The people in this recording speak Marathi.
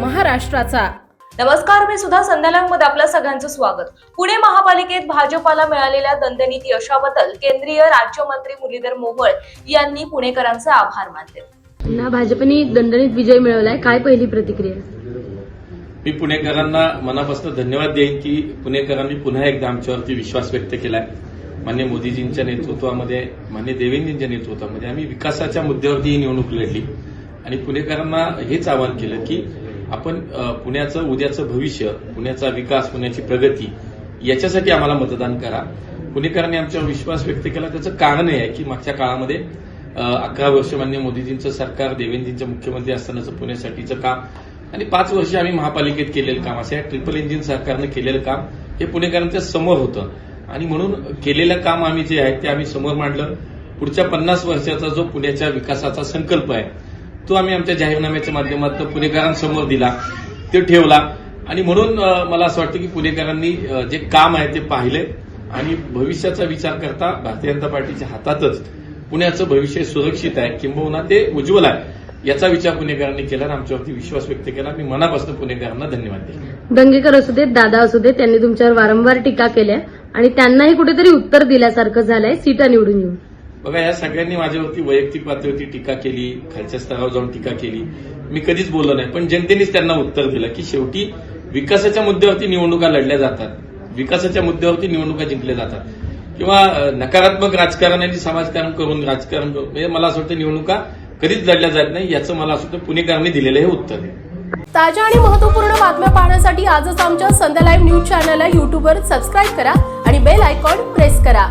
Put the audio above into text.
महाराष्ट्राचा. नमस्कार मी सुद्धा मध्ये आपलं सगळ्यांचं स्वागत. पुणे महापालिकेत भाजपाला मिळालेल्या दंडनीती यशाबद्दल केंद्रीय राज्यमंत्री मुरलीधर मोहोळ यांनी पुणेकरांचे आभार मानले. ना भाजपने दणदणीत विजय मिळवलाय. काय पहिली प्रतिक्रिया? मी पुणेकरांना मनापासून धन्यवाद देईन की पुणेकरांनी पुन्हा एकदा आमच्यावरती विश्वास व्यक्त केलाय. मान्य मोदीजींच्या नेतृत्वामध्ये मान्य देवेंद्रजींच्या नेतृत्वामध्ये आम्ही विकासाच्या मुद्द्यावरती ही निवडणूक लढली. आणि पुणेकरांना हेच आवाहन केलं की आपण पुण्याचं उद्याचं भविष्य पुण्याचा विकास पुण्याची प्रगती याच्यासाठी आम्हाला मतदान करा. पुणेकरांनी आमच्यावर विश्वास व्यक्त केला. त्याचं कारण हे आहे की मागच्या काळामध्ये अकरा वर्ष मान्य मोदीजींचं सरकार देवेंद्रजींचं मुख्यमंत्री असतानाचं पुण्यासाठीचं काम आणि पाच वर्ष आम्ही महापालिकेत केलेलं काम असं या ट्रिपल इंजिन सरकारनं केलेलं काम हे पुणेकरांच्या समोर होतं. आणि म्हणून केलेलं काम आम्ही जे आहे ते आम्ही समोर मांडलं. पुढच्या पन्नास वर्षाचा जो पुण्याच्या विकासाचा संकल्प आहे तो आम्ही आमच्या जाहीरनाम्याच्या माध्यमातून पुणेकरांसमोर दिला. तो ठेवला. आणि म्हणून मला असं वाटतं की पुणेकरांनी जे काम आहे ते पाहिले. आणि भविष्याचा विचार करता भारतीय जनता पार्टीच्या हातातच पुण्याचं भविष्य सुरक्षित आहे किंबहुना ते उज्ज्वल आहे याचा विचार पुणेकरांनी केला आणि आमच्यावरती विश्वास व्यक्त केला. मी मनापासून पुणेकरांना धन्यवाद दिले दंगेकर असू देत दादा असू देत त्यांनी तुमच्यावर वारंवार टीका केल्या आणि त्यांनाही कुठेतरी उत्तर दिल्यासारखं झालंय. सीटा निवडून येऊन. बघा या सगळ्यांनी माझ्यावरती वैयक्तिक पातळीवरती टीका केली खालच्या स्तरावर जाऊन टीका केली. मी कधीच बोललो नाही पण जनतेनेच त्यांना उत्तर दिलं की शेवटी विकासाच्या मुद्द्यावरती निवडणुका लढल्या जातात. विकासाच्या मुद्द्यावरती निवडणुका जिंकल्या जातात. किंवा नकारात्मक राजकारण आणि समाजकारण करून राजकारण म्हणजे मला असं वाटतं निवडणुका कधीच लढल्या जात नाही याचं मला असं वाटतं पुणेकरांनी दिलेलं हे उत्तर आहे. ताज्या आणि महत्त्वपूर्ण बातम्या पाहण्यासाठी आजच आमच्या संध्या लाईव्ह न्यूज चॅनलला युट्यूबवर सबस्क्राईब करा आणि बेल आयकॉन प्रेस करा.